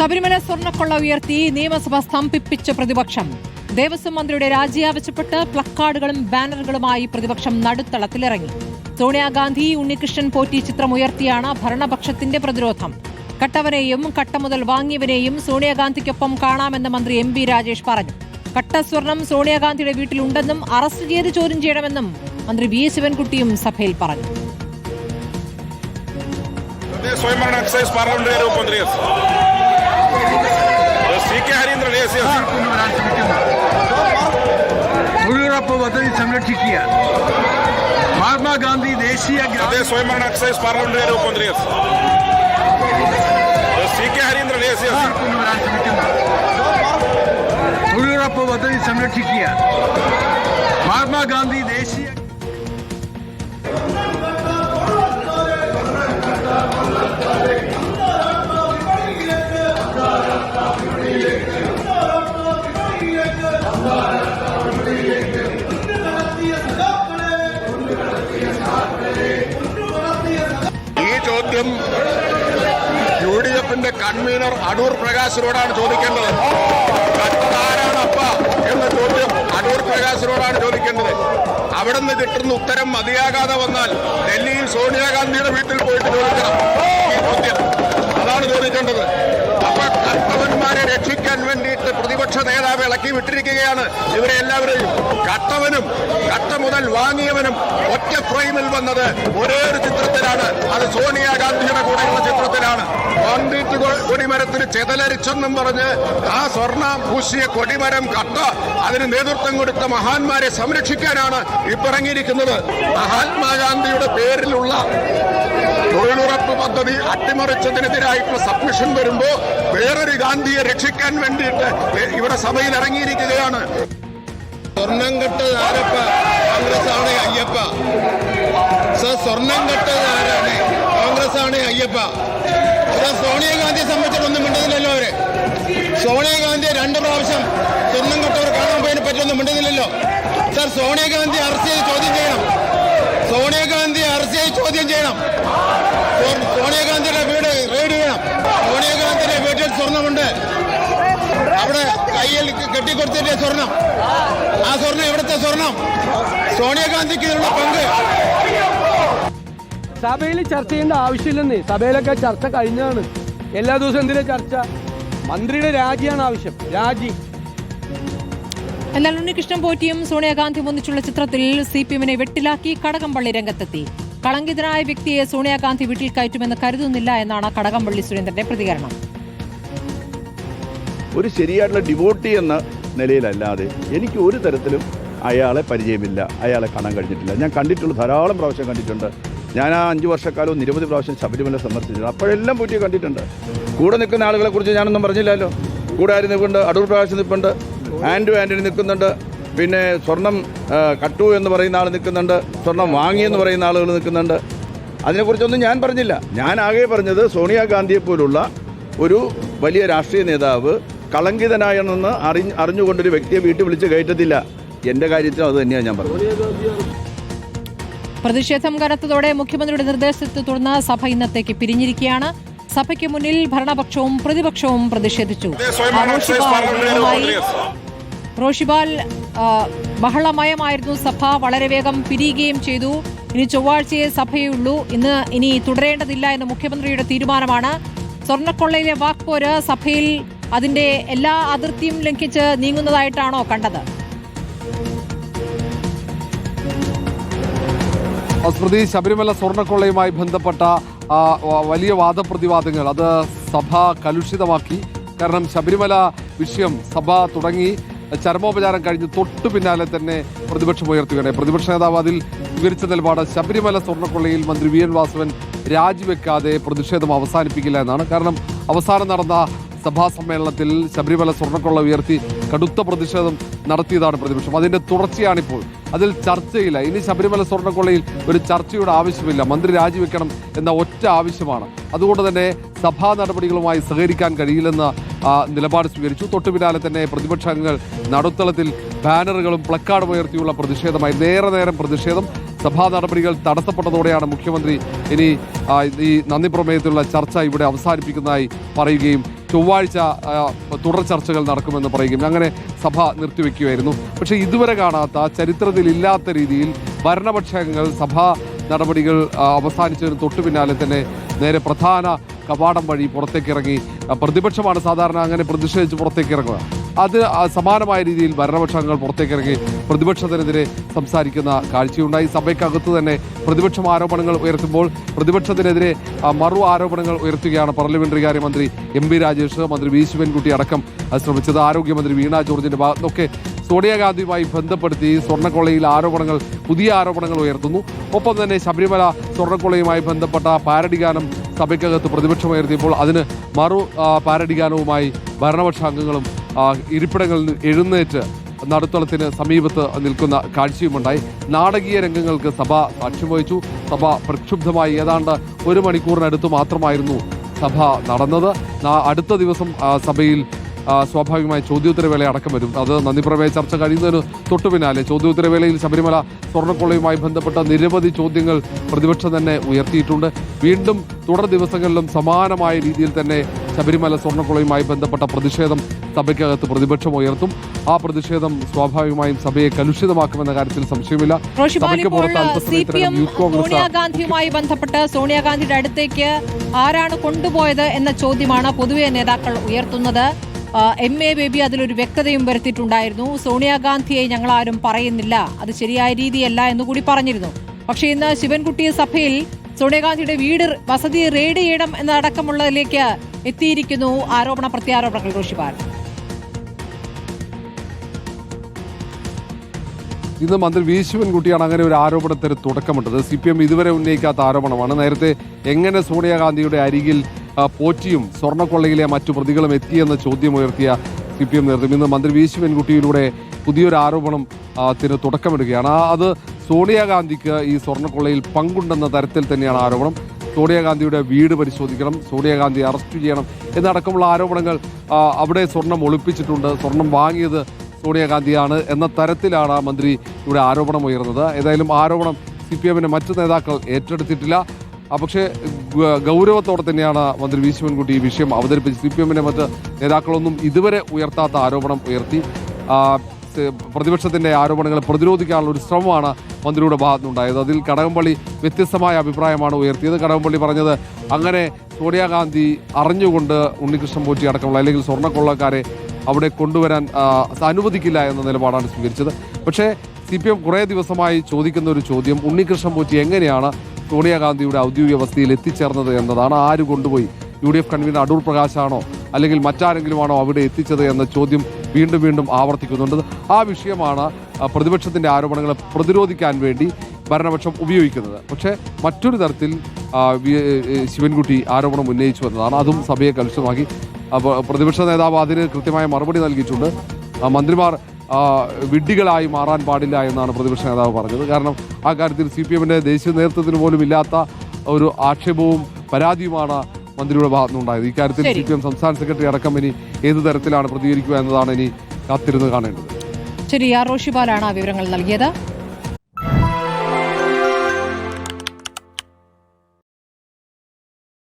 ശബരിമല സ്വർണക്കൊള്ള ഉയർത്തി നിയമസഭ സ്തംഭിപ്പിച്ച പ്രതിപക്ഷം. ദേവസ്വം മന്ത്രിയുടെ രാജി ആവശ്യപ്പെട്ട് പ്ലക്കാർഡുകളും ബാനറുകളുമായി പ്രതിപക്ഷം നടുത്തളത്തിലിറങ്ങി. സോണിയാഗാന്ധി ഉണ്ണികൃഷ്ണൻ പോറ്റി ചിത്രം ഉയർത്തിയാണ് ഭരണപക്ഷത്തിന്റെ പ്രതിരോധം. കട്ടവനെയും കട്ട മുതൽ വാങ്ങിയവനെയും സോണിയാഗാന്ധിക്കൊപ്പം കാണാമെന്ന് മന്ത്രി എം ബി രാജേഷ് പറഞ്ഞു. കട്ട സ്വർണം സോണിയാഗാന്ധിയുടെ വീട്ടിലുണ്ടെന്നും അറസ്റ്റ് ചെയ്ത് ചോദ്യം ചെയ്യണമെന്നും മന്ത്രി വി ശിവൻകുട്ടിയും സഭയിൽ പറഞ്ഞു. സ്വയംഭരണ എക്സൈസ് പാർലമെന്ററി മന്ത്രി yes. C K Harindran yes, yes. കൊണ്ടുവരാൻ ശ്രമിക്കുന്നു തൊഴിലുറപ്പ് പദ്ധതി സംരക്ഷിക്കുക മഹാത്മാഗാന്ധി ദേശീയ ഗ്രാമീണ അതെ സ്വയംഭരണ എക്സൈസ് പാർലമെന്ററി വകുപ്പ് മന്ത്രി yes. സി കൺവീനർ അടൂർ പ്രകാശിനോടാണ് ചോദിക്കേണ്ടത്. ആരാണപ്പ എന്ന ചോദ്യം അടൂർ പ്രകാശിനോടാണ് ചോദിക്കേണ്ടത്. അവിടെ നിന്ന് കിട്ടുന്ന ഉത്തരം മതിയാകാതെ വന്നാൽ ഡൽഹിയിൽ സോണിയാഗാന്ധിയുടെ വീട്ടിൽ പോയിട്ട് ചോദിക്കണം. ചോദ്യം. അതാണ് ചോദിക്കേണ്ടത്. അപ്പൊ കർത്തവന്മാരെ രക്ഷിക്കാൻ വേണ്ടിയിട്ട് പ്രതിപക്ഷ നേതാവ് ഇളക്കി വിട്ടിരിക്കുകയാണ് ഇവരെ എല്ലാവരെയും. കട്ടവനും കട്ട മുതൽ വാങ്ങിയവനും ഒറ്റ ഫ്രെയിമിൽ വന്നത് ഒരേ ഒരു ചിത്രത്തിലാണ്. അത് സോണിയാഗാന്ധിയുടെ കൂടെയുള്ള ചിത്രത്തിലാണ്. കോൺക്രീറ്റ് കൊടിമരത്തിന് ചെതലരിച്ചെന്നും പറഞ്ഞ് ആ സ്വർണ പൂശിയ കൊടിമരം കട്ട അതിന് നേതൃത്വം കൊടുത്ത മഹാന്മാരെ സംരക്ഷിക്കാനാണ് ഇപ്പിറങ്ങിയിരിക്കുന്നത്. മഹാത്മാഗാന്ധിയുടെ പേരിലുള്ള തൊഴിലുറപ്പ് പദ്ധതി അട്ടിമറിച്ചതിനെതിരായിട്ടുള്ള സബ്മിഷൻ വരുമ്പോ വേറൊരു ഗാന്ധിയെ രക്ഷിക്കാൻ വേണ്ടിയിട്ട് ഇവിടെ സഭയിൽ ഇറങ്ങിയിരിക്കുകയാണ്. സ്വർണം കെട്ടത് ആരപ്പ കോൺഗ്രസ് ആണ് അയ്യപ്പ. സർ സ്വർണം കെട്ടത് ആരാണ് കോൺഗ്രസ് ആണ് അയ്യപ്പ. സർ സോണിയാഗാന്ധിയെ സംബന്ധിച്ചിട്ടൊന്നും മിണ്ടുന്നില്ലല്ലോ അവർ. സോണിയാഗാന്ധിയെ രണ്ട് പ്രാവശ്യം സ്വർണം കെട്ടവർ കാണാൻ പോയതിനെ പറ്റിയൊന്നും മിണ്ടുന്നില്ലല്ലോ. സർ സോണിയാഗാന്ധി അറസ്റ്റ് ചെയ്ത് ചോദ്യം ചെയ്യണം. സോണിയാഗാന്ധി അറസ്റ്റ് ചെയ്ത് ചോദ്യം ചെയ്യണം. സോ- സോണിയാഗാന്ധിയുടെ വീട് റെയ്ഡ് ചെയ്യണം സോണിയാഗാന്ധിയുടെ വീട്ടിൽ സ്വർണമുണ്ട് അവിടെ കയ്യിൽ കെട്ടിക്കൊടുത്തില്ലേ സ്വർണം. ആ സ്വർണം എവിടുത്തെ സ്വർണം? സോണിയാഗാന്ധിക്ക് ഇതിനുള്ള പങ്ക്. സഭയിൽ ചർച്ച ചെയ്യേണ്ട ആവശ്യമില്ലെന്നേ. സഭയിലൊക്കെ ചർച്ച കഴിഞ്ഞാണ് എല്ലാ ദിവസവും എന്തിനാ ചർച്ച? മന്ത്രിയുടെ രാജിയാണ് ആവശ്യം. രാജി. എന്നാൽ ഉണ്ണികൃഷ്ണൻ പോറ്റിയും സോണിയാഗാന്ധിയും ഒന്നിച്ചുള്ള ചിത്രത്തിൽ സി പി എമ്മിനെ വെട്ടിലാക്കി കടകംപള്ളി രംഗത്തെത്തി. കളങ്കിതനായ വ്യക്തിയെ സോണിയാഗാന്ധി വീട്ടിൽ കയറ്റുമെന്ന് കരുതുന്നില്ല എന്നാണ് കടകംപള്ളി സുരേന്ദ്രന്റെ പ്രതികരണം. ഒരു ശരിയായിട്ടുള്ള ഡിവോട്ടി എന്ന നിലയിലല്ലാതെ എനിക്ക് ഒരു തരത്തിലും അയാളെ പരിചയമില്ല അയാളെ കാണാൻ കഴിഞ്ഞിട്ടില്ല. ഞാൻ കണ്ടിട്ടുള്ള ധാരാളം പ്രാവശ്യം കണ്ടിട്ടുണ്ട്. ഞാൻ ആ അഞ്ച് വർഷക്കാലവും നിരവധി പ്രാവശ്യം ശബരിമല സന്ദർശിച്ചിട്ടുണ്ട്. അപ്പോഴെല്ലാം പൂറ്റി കണ്ടിട്ടുണ്ട്. കൂടെ നിൽക്കുന്ന ആളുകളെ കുറിച്ച് ഞാനൊന്നും പറഞ്ഞില്ലല്ലോ. കൂടെ ആര് നിൽപ്പുണ്ട്? അടൂർ പ്രകാശ് നിൽപ്പുണ്ട്. ആൻഡു ആന്റണി നിൽക്കുന്നുണ്ട്. പിന്നെ സ്വർണം കട്ടു എന്ന് പറയുന്ന ആൾ നിൽക്കുന്നുണ്ട്. സ്വർണം വാങ്ങിയെന്ന് പറയുന്ന ആളുകൾ നിൽക്കുന്നുണ്ട്. അതിനെക്കുറിച്ചൊന്നും ഞാൻ പറഞ്ഞില്ല. ഞാൻ ആകെ പറഞ്ഞത് സോണിയാഗാന്ധിയെ പോലുള്ള ഒരു വലിയ രാഷ്ട്രീയ നേതാവ് കളങ്കിതനായെന്ന് അറി അറിഞ്ഞുകൊണ്ടൊരു വ്യക്തിയെ വീട്ടിൽ വിളിച്ച് കയറ്റത്തില്ല. എന്റെ കാര്യത്തിലും അത് തന്നെയാണ് ഞാൻ പറഞ്ഞത്. പ്രതിഷേധം കനത്തതോടെ മുഖ്യമന്ത്രിയുടെ നിർദ്ദേശത്തെ തുടർന്ന് സഭ ഇന്നത്തേക്ക് പിരിഞ്ഞിരിക്കുകയാണ്. സഭയ്ക്ക് മുന്നിൽ ഭരണപക്ഷവും പ്രതിപക്ഷവും പ്രതിഷേധിച്ചു. റോഷിബാൽ ബഹളമയമായിരുന്നു. സഭ വളരെ വേഗം പിരിയുകയും ചെയ്തു. ഇനി ചൊവ്വാഴ്ചയെ സഭയുള്ളൂ ഇന്ന് ഇനി തുടരേണ്ടതില്ല എന്ന് മുഖ്യമന്ത്രിയുടെ തീരുമാനമാണ്. സ്വർണക്കൊള്ളയിലെ വാക്പോര് സഭയിൽ അതിന്റെ എല്ലാ അതിർത്തിയും ലംഘിച്ച് നീങ്ങുന്നതായിട്ടാണോ കണ്ടത്? സ്മൃതി ശബരിമല സ്വർണക്കൊള്ളയുമായി ബന്ധപ്പെട്ട വലിയ വാദപ്രതിവാദങ്ങൾ. അത് സഭ കലുഷിതമാക്കി. കാരണം ശബരിമല വിഷയം സഭ തുടങ്ങി. ചരമോപചാരം കഴിഞ്ഞ് തൊട്ടു പിന്നാലെ തന്നെ പ്രതിപക്ഷം ഉയർത്തുകയാണ്. പ്രതിപക്ഷ നേതാവ് അതിൽ വിവരിച്ച നിലപാട് ശബരിമല സ്വർണക്കൊള്ളയിൽ മന്ത്രി വി എൻ വാസവൻ രാജിവെക്കാതെ പ്രതിഷേധം അവസാനിപ്പിക്കില്ല എന്നാണ്. കാരണം അവസാനം നടന്ന സഭാ സമ്മേളനത്തിൽ ശബരിമല സ്വർണക്കൊള്ള ഉയർത്തി കടുത്ത പ്രതിഷേധം നടത്തിയതാണ് പ്രതിപക്ഷം. അതിന്റെ തുടർച്ചയാണിപ്പോൾ. അതിൽ ചർച്ചയില്ല. ഇനി ശബരിമല സ്വർണക്കൊള്ളയിൽ ഒരു ചർച്ചയുടെ ആവശ്യമില്ല. മന്ത്രി രാജിവെക്കണം എന്ന ഒറ്റ ആവശ്യമാണ്. അതുകൊണ്ട് തന്നെ സഭാ നടപടികളുമായി സഹകരിക്കാൻ കഴിയില്ലെന്ന നിലപാട് സ്വീകരിച്ചു. തൊട്ടു പിന്നാലെ തന്നെ പ്രതിപക്ഷ അംഗങ്ങൾ നടുത്തളത്തിൽ ബാനറുകളും പ്ലക്കാർഡും ഉയർത്തിയുള്ള പ്രതിഷേധമായി നേരെ നേരം പ്രതിഷേധം. സഭാ നടപടികൾ തടസ്സപ്പെട്ടതോടെയാണ് മുഖ്യമന്ത്രി ഇനി ഈ നന്ദി പ്രമേയത്തിലുള്ള ചർച്ച ഇവിടെ അവസാനിപ്പിക്കുന്നതായി പറയുകയും ചൊവ്വാഴ്ച തുടർ ചർച്ചകൾ നടക്കുമെന്ന് പറയുകയും അങ്ങനെ സഭ നിർത്തിവെക്കുകയായിരുന്നു പക്ഷേ ഇതുവരെ കാണാത്ത ചരിത്രത്തിൽ ഇല്ലാത്ത രീതിയിൽ ഭരണപക്ഷങ്ങൾ സഭാ നടപടികൾ അവസാനിച്ചതിന് തൊട്ടു പിന്നാലെ തന്നെ നേരെ പ്രധാന കവാടം വഴി പുറത്തേക്ക് ഇറങ്ങി പ്രതിപക്ഷമാണ് സാധാരണ അങ്ങനെ പ്രതിഷേധിച്ച് പുറത്തേക്ക് ഇറങ്ങുക. അത് സമാനമായ രീതിയിൽ ഭരണപക്ഷാംഗങ്ങൾ പുറത്തേക്ക് ഇറങ്ങി പ്രതിപക്ഷത്തിനെതിരെ സംസാരിക്കുന്ന കാഴ്ചയുണ്ടായി. സഭയ്ക്കകത്ത് തന്നെ പ്രതിപക്ഷം ആരോപണങ്ങൾ ഉയർത്തുമ്പോൾ പ്രതിപക്ഷത്തിനെതിരെ മറു ആരോപണങ്ങൾ ഉയർത്തുകയാണ് പാർലമെന്ററി കാര്യമന്ത്രി എം പി രാജേഷ് മന്ത്രി വി ശിവൻകുട്ടി അടക്കം ശ്രമിച്ചത് ആരോഗ്യമന്ത്രി വീണ ജോർജിന്റെ ഭാഗത്തൊക്കെ സോണിയാഗാന്ധിയുമായി ബന്ധപ്പെടുത്തി സ്വർണക്കൊള്ളയിൽ ആരോപണങ്ങൾ പുതിയ ആരോപണങ്ങൾ ഉയർത്തുന്നു. ഒപ്പം തന്നെ ശബരിമല സ്വർണക്കൊള്ളയുമായി ബന്ധപ്പെട്ട പാരടി ഗാനം സഭയ്ക്കകത്ത് പ്രതിപക്ഷമുയർത്തിയപ്പോൾ അതിന് മറു ആ, പാരഡി ഗാനവുമായി ഭരണപക്ഷ അംഗങ്ങളും ഇരിപ്പിടങ്ങളിൽ എഴുന്നേറ്റ് നടുത്തളത്തിന് സമീപത്ത് നിൽക്കുന്ന കാഴ്ചയുമുണ്ടായി. നാടകീയ രംഗങ്ങൾക്ക് സഭ സാക്ഷ്യം വഹിച്ചു സഭ പ്രക്ഷുബ്ധമായി. ഏതാണ്ട് ഒരു മണിക്കൂറിനടുത്ത് മാത്രമായിരുന്നു സഭ നടന്നത്. അടുത്ത ദിവസം സഭയിൽ സ്വാഭാവികമായി ചോദ്യോത്തരവേള അടക്കം വരും. അത് നന്ദിപ്രമേയ ചർച്ച കഴിയുന്നതിന് തൊട്ടു പിന്നാലെ. ചോദ്യോത്തരവേളയിൽ ശബരിമല സ്വർണക്കൊള്ളയുമായി ബന്ധപ്പെട്ട നിരവധി ചോദ്യങ്ങൾ പ്രതിപക്ഷം തന്നെ ഉയർത്തിയിട്ടുണ്ട്. വീണ്ടും തുടർ ദിവസങ്ങളിലും സമാനമായ രീതിയിൽ തന്നെ ശബരിമല സ്വർണക്കൊളയുമായി ബന്ധപ്പെട്ട പ്രതിഷേധം സഭയ്ക്കകത്ത് പ്രതിപക്ഷം ഉയർത്തും. ആ പ്രതിഷേധം സ്വാഭാവികമായും സഭയെ കലുഷിതമാക്കുമെന്ന കാര്യത്തിൽ സംശയമില്ല. സഭയ്ക്ക് പുറത്ത് അല്പസമയത്തിനകം യൂത്ത് കോൺഗ്രസ് സോണിയാഗാന്ധിയുമായി ബന്ധപ്പെട്ട് സോണിയാഗാന്ധിയുടെ അടുത്തേക്ക് ആരാണ് കൊണ്ടുപോയത് എന്ന ചോദ്യമാണ് പൊതുവെ നേതാക്കൾ ഉയർത്തുന്നത്. എം എ ബേബി അതിലൊരു വ്യക്തതയും വരുത്തിയിട്ടുണ്ടായിരുന്നു. സോണിയാഗാന്ധിയെ ഞങ്ങൾ ആരും പറയുന്നില്ല. അത് ശരിയായ രീതിയല്ല എന്നുകൂടി പറഞ്ഞിരുന്നു. പക്ഷേ ഇന്ന് ശിവൻകുട്ടിയെ സഭയിൽ സോണിയാഗാന്ധിയുടെ വീട് വസതി റെയ്ഡ് ചെയ്യണം എന്നതടക്കമുള്ളതിലേക്ക് എത്തിയിരിക്കുന്നു. ആരോപണ പ്രത്യാരോപണങ്ങൾ ഋഷിപാൽ ഇന്ന് മന്ത്രി വി ശിവൻകുട്ടിയാണ് അങ്ങനെ ഒരു ആരോപണത്തിന് തുടക്കമിട്ടത്. സി പി എം ഇതുവരെ ഉന്നയിക്കാത്ത ആരോപണമാണ്. നേരത്തെ എങ്ങനെ സോണിയാഗാന്ധിയുടെ അരികിൽ പോറ്റിയും സ്വർണക്കൊള്ളയിലെ മറ്റു പ്രതികളും എത്തിയെന്ന ചോദ്യം ഉയർത്തിയ സി പി എം നേതൃത്വം. ഇന്ന് മന്ത്രി വി ശിവൻകുട്ടിയിലൂടെ പുതിയൊരു ആരോപണം തിന് തുടക്കമിടുകയാണ്. അത് സോണിയാഗാന്ധിക്ക് ഈ സ്വർണക്കൊള്ളയിൽ പങ്കുണ്ടെന്ന തരത്തിൽ തന്നെയാണ് ആരോപണം. സോണിയാഗാന്ധിയുടെ വീട് പരിശോധിക്കണം സോണിയാഗാന്ധി അറസ്റ്റ് ചെയ്യണം എന്നടക്കമുള്ള ആരോപണങ്ങൾ അവിടെ സ്വർണം ഒളിപ്പിച്ചിട്ടുണ്ട് സ്വർണം വാങ്ങിയത് സോണിയാഗാന്ധിയാണ് എന്ന തരത്തിലാണ് മന്ത്രി ഇവിടെ ആരോപണം ഉയർന്നത്. ഏതായാലും ആരോപണം സി പി എമ്മിന്റെ മറ്റ് നേതാക്കൾ ഏറ്റെടുത്തിട്ടില്ല. പക്ഷേ ഗൗരവത്തോടെ തന്നെയാണ് മന്ത്രി വി. ശിവൻകുട്ടി ഈ വിഷയം അവതരിപ്പിച്ചത്. സി പി എമ്മിന്റെ മറ്റ് നേതാക്കളൊന്നും ഇതുവരെ ഉയർത്താത്ത ആരോപണം ഉയർത്തി. പ്രതിപക്ഷത്തിന്റെ ആരോപണങ്ങളെ പ്രതിരോധിക്കാനുള്ള ഒരു ശ്രമമാണ് മന്ത്രിയുടെ ഭാഗത്തുനിന്നുണ്ടായത്. അതിൽ കടകംപള്ളി വ്യത്യസ്തമായ അഭിപ്രായമാണ് ഉയർത്തിയത്. കടകംപള്ളി പറഞ്ഞത് അങ്ങനെ സോണിയാഗാന്ധി അറിഞ്ഞുകൊണ്ട് ഉണ്ണികൃഷ്ണൻ പോറ്റി അടക്കമുള്ള അല്ലെങ്കിൽ സ്വർണക്കൊള്ളക്കാരെ അവിടെ കൊണ്ടുവരാൻ അനുവദിക്കില്ല എന്ന നിലപാടാണ് സ്വീകരിച്ചത്. പക്ഷേ സി പി എം കുറേ ദിവസമായി ചോദിക്കുന്ന ഒരു ചോദ്യം ഉണ്ണികൃഷ്ണൻ പോറ്റി എങ്ങനെയാണ് സോണിയാഗാന്ധിയുടെ ഔദ്യോഗിക വസതിയിൽ എത്തിച്ചേർന്നത് എന്നതാണ്. ആര് കൊണ്ടുപോയി? U D F convener Adoor പ്രകാശാണോ? അല്ലെങ്കിൽ മറ്റാരെങ്കിലുമാണോ അവിടെ എത്തിച്ചത് എന്ന ചോദ്യം വീണ്ടും വീണ്ടും ആവർത്തിക്കുന്നുണ്ട്. ആ വിഷയമാണ് പ്രതിപക്ഷത്തിന്റെ ആരോപണങ്ങളെ പ്രതിരോധിക്കാൻ വേണ്ടി ഭരണപക്ഷം ഉപയോഗിക്കുന്നത്. പക്ഷേ മറ്റൊരു തരത്തിൽ ശിവൻകുട്ടി ആരോപണം ഉന്നയിച്ചു എന്നതാണ്. അതും സഭയെ കലുഷിതമാക്കി. പ്രതിപക്ഷ നേതാവ് അതിന് കൃത്യമായ മറുപടി നൽകിയിട്ടുണ്ട്. മന്ത്രിമാർ വിഡ്ഢികളായി മാറാൻ പാടില്ല എന്നാണ് പ്രതിപക്ഷ നേതാവ് പറഞ്ഞത്. കാരണം ആ കാര്യത്തിൽ സി പി എമ്മിന്റെ ദേശീയ നേതൃത്വത്തിന് പോലും ഇല്ലാത്ത ഒരു ആക്ഷേപവും പരാതിയുമാണ് മന്ത്രിയുടെ ഭാഗത്തുനിന്നുണ്ടായത് ഇക്കാര്യത്തിൽ. സി പി എം സംസ്ഥാന സെക്രട്ടറി അടക്കം ഇനി ഏത് തരത്തിലാണ് പ്രതികരിക്കുക എന്നതാണ് ഇനി കാത്തിരുന്ന് കാണേണ്ടത്. ശരി ആർ റോഷിപാലാണ് ആ വിവരങ്ങൾ നൽകിയത്.